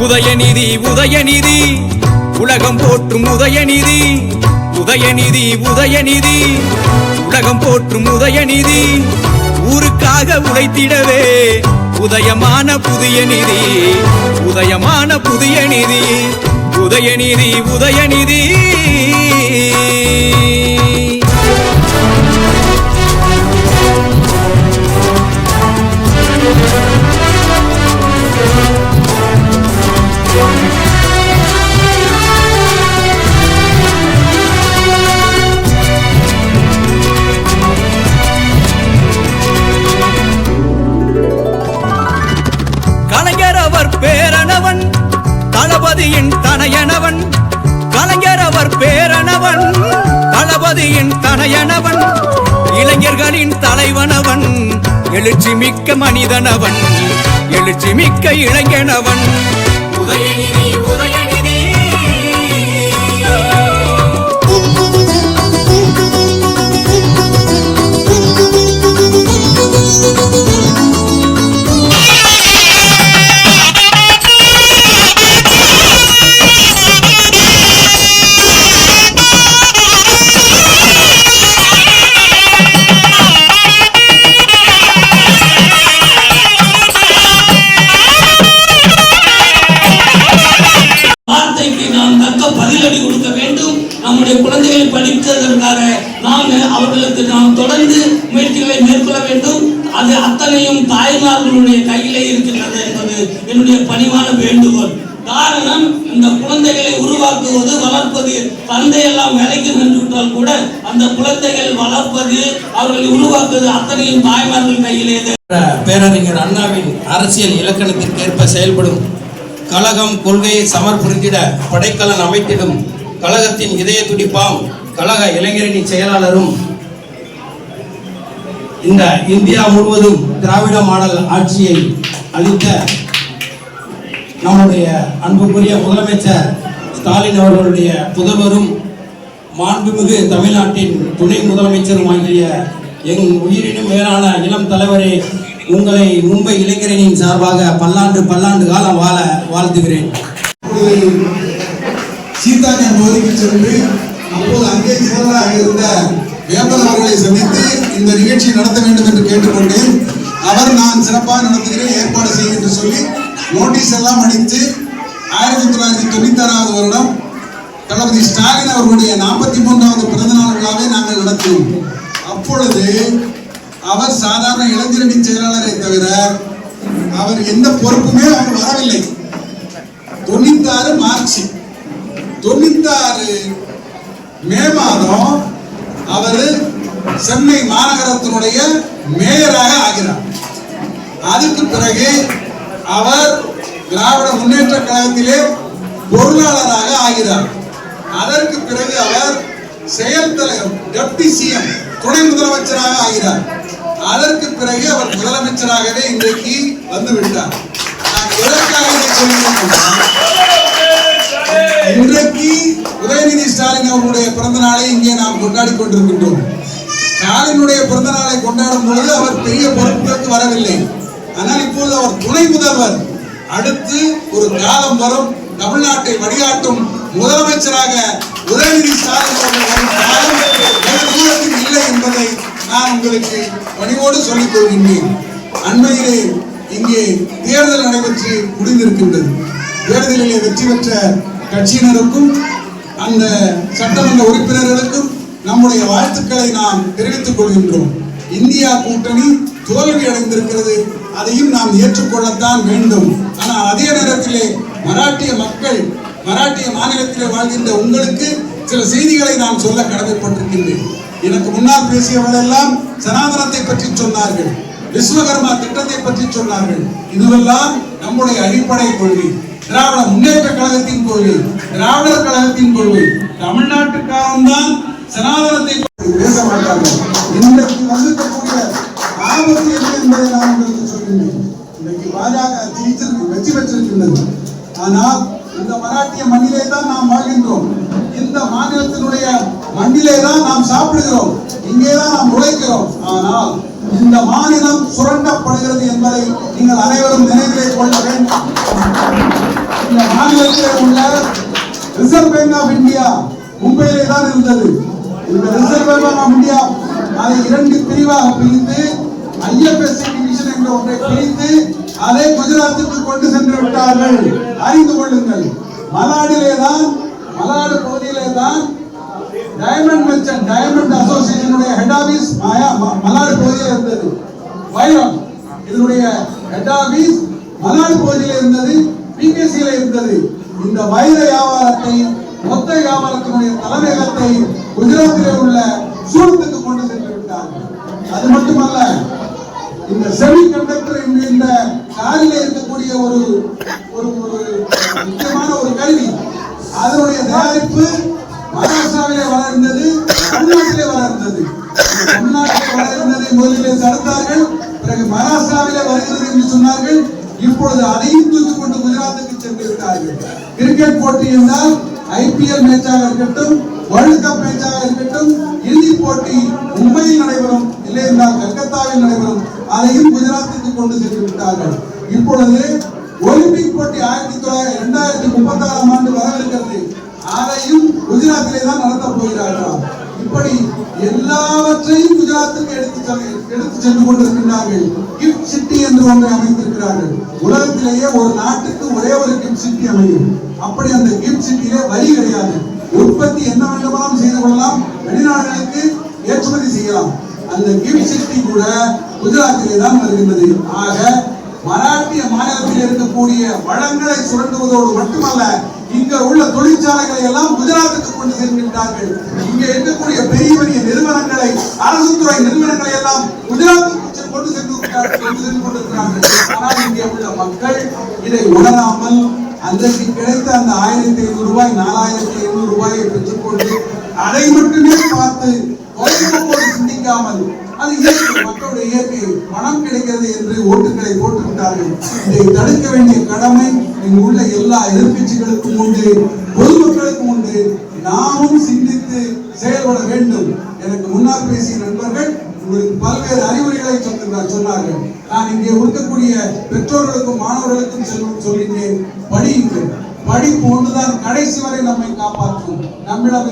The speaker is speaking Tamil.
உதயநிதி உதயநிதி. உலகம் போற்றும் உதயநிதி. உதயநிதி உதயநிதி. உலகம் போற்றும் உதயநிதி. ஊருக்காக உழைத்திடவே உதயமான புதிய நிதி. உதயமான புதிய நிதி. உதயநிதி உதயநிதி. தனையனவன் கலைஞர் அவர் பேரனவன் தளபதியின் தனையனவன் இளைஞர்களின் தலைவனவன் எழுச்சி மிக்க மனிதனவன் எழுச்சி மிக்க இளைஞனவன். படிப்பதற்காக நாம் அவர்களுக்கு நாம் தொடர்ந்து முயற்சிகளை மேற்கொள்ள வேண்டும். அது அத்தனையும் தாய்மார்களுடைய கையிலே இருக்கின்றது என்பது என்னுடைய பணிவான வேண்டுகோள். காரணம் இந்த குழந்தைகளை உருவாக்குவது வளர்ப்பது தந்தையெல்லாம் வேலைக்கு நின்று விட்டால் கூட அந்த குழந்தைகள் வளர்ப்பது அவர்களை உருவாக்குவது அத்தனையும் தாய்மார்கள் கையிலே பேரறிஞர் அண்ணாவின் அரசியல் இலக்கணத்திற்கேற்ப செயல்படும் கழகம் கொள்கையை சமர்புரிந்திட படைக்கலன் அமைத்திடும் கழகத்தின் இதய துடிப்பாம் கழக இளைஞரணி செயலாளரும் இந்த இந்தியா முழுவதும் திராவிட மாடல் ஆட்சியை அளித்த நம்முடைய அன்புக்குரிய முதலமைச்சர் ஸ்டாலின் அவர்களுடைய புதல்வரும் மாண்புமிகு தமிழ்நாட்டின் துணை முதலமைச்சரும் ஆகிய எங் உயிரினும் மேலான இளம் தலைவரே உங்களை மும்பை இளைஞரணியின் சார்பாக பல்லாண்டு பல்லாண்டு காலம் வாழ வாழ்த்துகிறேன். சீதாஞ்சன் பகுதிக்கு சென்று அப்போது அங்கே ஜெனரலாக இருந்த வேந்தர் அவர்களை சந்தித்து இந்த நிகழ்ச்சி நடத்த வேண்டும் என்று கேட்டுக்கொண்டேன். அவர் நான் சிறப்பாக நடத்துகிறேன் ஏற்பாடு செய்ய என்று சொல்லி நோட்டீஸ் எல்லாம் அடித்து ஆயிரத்தி தொள்ளாயிரத்தி தொண்ணூத்தி ஆறாவது வருடம் தளபதி ஸ்டாலின் அவர்களுடைய நாற்பத்தி மூன்றாவது பிறந்த விழாவை நாங்கள் நடத்தினோம். அப்பொழுது அவர் சாதாரண இளைஞரணி செயலாளரை தவிர அவர் எந்த பொறுப்புமே அவர் வரவில்லை. தொண்ணூத்தாறு மார்ச் தொண்ணூத்தாறு மே மாதம் அவர் சென்னை மாநகரத்தினுடைய மேயராக ஆகிறார். அதுக்கு பிறகு அவர் திராவிட முன்னேற்ற கழகத்திலே பொருளாளராக ஆகிறார். அதற்கு பிறகு அவர் செயல் தலைவர் டெப்டி சிஎம் துணை முதலமைச்சராக ஆகிறார். அதற்கு பிறகு அவர் முதலமைச்சராகவே இன்றைக்கு வந்து விட்டார். நான் எதற்காக இன்றைக்கு உதயநிதி ஸ்டாலின் அவர்களுடைய பிறந்த நாளை இங்கே நாம் கொண்டாடி கொண்டிருக்கின்றோம். ஸ்டாலினுடைய பிறந்த நாளை கொண்டாடும் பொழுது அவர் பெரிய பொறுப்புகளுக்கு வரவில்லை. ஆனால் இப்போது அவர் துணை முதல்வர். அடுத்து ஒரு காலம் வரும் தமிழ்நாட்டை வழிகாட்டும் முதலமைச்சராக உதயநிதி ஸ்டாலின் அவர்கள் வரும் காலம் வெகு தூரத்தில் இல்லை என்பதை நான் உங்களுக்கு பணிவோடு சொல்லிக் கொள்கின்றேன். அண்மையிலே இங்கே தேர்தல் நடைபெற்று முடிந்திருக்கின்றது. தேர்தலிலே வெற்றி பெற்ற கட்சியினருக்கும் அந்த சட்டமன்ற உறுப்பினர்களுக்கும் நம்முடைய வாழ்த்துக்களை நாம் தெரிவித்துக் கொள்கின்றோம். இந்தியா கூட்டணி தோல்வி அடைந்திருக்கிறது. அதையும் நாம் ஏற்றுக்கொள்ளத்தான் வேண்டும். ஆனால் அதே நேரத்திலே மராட்டிய மக்கள் மராட்டிய மாநிலத்திலே வாழ்கின்ற உங்களுக்கு சில செய்திகளை நான் சொல்ல கடமைப்பட்டிருக்கின்றேன். எனக்கு முன்னால் பேசியவர்களெல்லாம் சனாதனத்தை பற்றி சொன்னார்கள். விஸ்வகர்மா திட்டத்தை பற்றி சொன்னார்கள். இதுவெல்லாம் நம்முடைய அடிப்படை கொள்கை. திராவிட முன்னேற்ற கழகத்தின் கொள்கை திராவிடர் கழகத்தின் கொள்கை தமிழ்நாட்டுக்காரன் தான் சனாதனத்தை பேச மாட்டார்கள் இன்றைக்கு வந்திருக்கக்கூடிய ஆபத்து என்ன என்பதை நான் உங்களுக்கு சொல்கின்றேன். இன்றைக்கு பாஜக ஜெயிச்சிருக்கு வெற்றி பெற்றிருக்கின்றது. ஆனால் இந்த மராட்டிய மண்ணிலே தான் நாம் வாழ்கின்றோம். இந்த மாநிலத்தினுடைய மண்ணிலே தான் நாம் சாப்பிடுகிறோம். நாம் ஆனால் இந்த மாநிலம் சுரண்டப்படுகிறது என்பதை நீங்கள் அனைவரும் நினைவிலே கொள்ள வேண்டும். இந்த மாநிலத்திலே உள்ள ரிசர்வ் பேங்க் ஆஃப் இந்தியா மும்பையிலே தான் இருந்தது. இந்த ரிசர்வ் பேங்க் ஆஃப் இந்தியா அதை இரண்டு பிரிவாக பிரிந்து ஐஎஃப்எஸ்சி டிவிஷன் என்ற ஒன்றை பிரித்து அதை குஜராத்துக்கு கொண்டு சென்று விட்டார்கள். அறிந்து கொள்ளுங்கள். மலாடிலே தான் மலாடு பகுதியிலே தான் டைமண்ட் மெர்ச்சன்ட் டைமண்ட் அசோசியேஷனுடைய ஹெட் ஆபீஸ் மாயா ம- மலாடு பகுதியில் இருந்தது. வைரம். இதனுடைய ஹெட் ஆபீஸ் மலாடு பகுதியில் இருந்தது பிகேசியில் இருந்தது. இந்த வைர வியாபாரத்தை மொத்த வியாபாரத்தினுடைய தலைமையகத்தை குஜராத்திலே உள்ள சூரத்துக்கு கொண்டு சென்று விட்டார்கள் அது மட்டுமல்ல இந்த செமி கண்டக்டர் இந்த காரில் இருக்கக்கூடிய ஒரு ஒரு ஒரு முக்கியமான ஒரு கருவி. அதனுடைய தயாரிப்பு மகாராஷ்டிராவிலே வளர்ந்தது தமிழ்நாட்டிலே வளர்ந்தது. தமிழ்நாட்டிலே வளர்ந்ததை முதலிலே தடுத்தார்கள் பிறகு மகாராஷ்டிராவிலே வருகிறது என்று சொன்னார்கள் இப்பொழுது அதையும் தூக்கி கொண்டு குஜராத்துக்கு சென்று விட்டார்கள். கிரிக்கெட் போட்டி என்றால் ஐபிஎல் மேட்சாக இருக்கட்டும் வேர்ல்டு கப் மேட்சாக இருக்கட்டும் இறுதி போட்டி மும்பையில் நடைபெறும் இல்லை என்றால் கல்கத்தாவில் நடைபெறும் அதையும் குஜராத்துக்கு கொண்டு சென்று விட்டார்கள். இப்பொழுது ஒலிம்பிக் போட்டி ஆயிரத்தி தொள்ளாயிரத்தி இரண்டாயிரத்தி முப்பத்தி ஆறாம் ஆண்டு வரவிருக்கிறது. அதையும் குஜராத்திலே தான் நடத்தப் போகிறார்களாம். இப்படி எல்லாவற்றையும் குஜராத்துக்கு எடுத்து எடுத்து சென்று கொண்டிருக்கிறார்கள் கிஃப்ட் சிட்டி என்று ஒன்றை அமைத்திருக்கிறார்கள். உலகத்திலேயே ஒரு நாட்டுக்கு ஒரே ஒரு கிஃப்ட் சிட்டி அமையும். அப்படி அந்த கிஃப்ட் சிட்டியிலே வரி கிடையாது. உற்பத்தி என்ன வேண்டுமானாலும் செய்து கொள்ளலாம். வெளிநாடுகளுக்கு ஏற்றுமதி செய்யலாம். அந்த கிஃப்ட் சிட்டி கூட குஜராத்திலே தான் வருகின்றது. ஆக மராட்டிய மாநிலத்தில் இருக்கக்கூடிய வளங்களை சுரண்டுவதோடு மட்டுமல்ல இங்க உள்ள தொழிற்சாலைகளை எல்லாம் குஜராத்துக்கு கொண்டு சென்றார்கள் இங்க இருக்கக்கூடிய பெரிய பெரிய நிறுவனங்களை அரசு துறை நிறுவனங்களை எல்லாம் குஜராத்துக்கு கொண்டு சென்று கொண்டு சென்று கொண்டிருக்கிறார்கள். ஆனால் இங்கே உள்ள மக்கள் இதை உணராமல் அன்றைக்கு கிடைத்த அந்த ஆயிரத்தி ஐநூறு ரூபாய் நாலாயிரத்தி ஐநூறு ரூபாயை பெற்றுக்கொண்டு அதை மட்டுமே பார்த்து சிந்திக்காமல் அது இயற்கை மக்களுடைய இயற்கை. பணம் கிடைக்கிறது என்று ஓட்டுகளை போட்டுவிட்டார்கள். இதை தடுக்க வேண்டிய கடமை இங்கு உள்ள எல்லா எதிர்கட்சிகளுக்கும் உண்டு பொதுமக்களுக்கும் உண்டு. நாமும் சிந்தித்து செயல்பட வேண்டும். எனக்கு முன்னால் பேசிய நண்பர்கள் உங்களுக்கு பல்வேறு அறிவுரைகளை சொல்லுகிறார் சொன்னார்கள். நான் இங்கே இருக்கக்கூடிய பெற்றோர்களுக்கும் மாணவர்களுக்கும் செல்லும் சொல்லினேன் படியுங்கள். படிப்பு ஒன்றுதான். கடைசி வரை நம்மை காப்பாற்றும். நம்மிடம்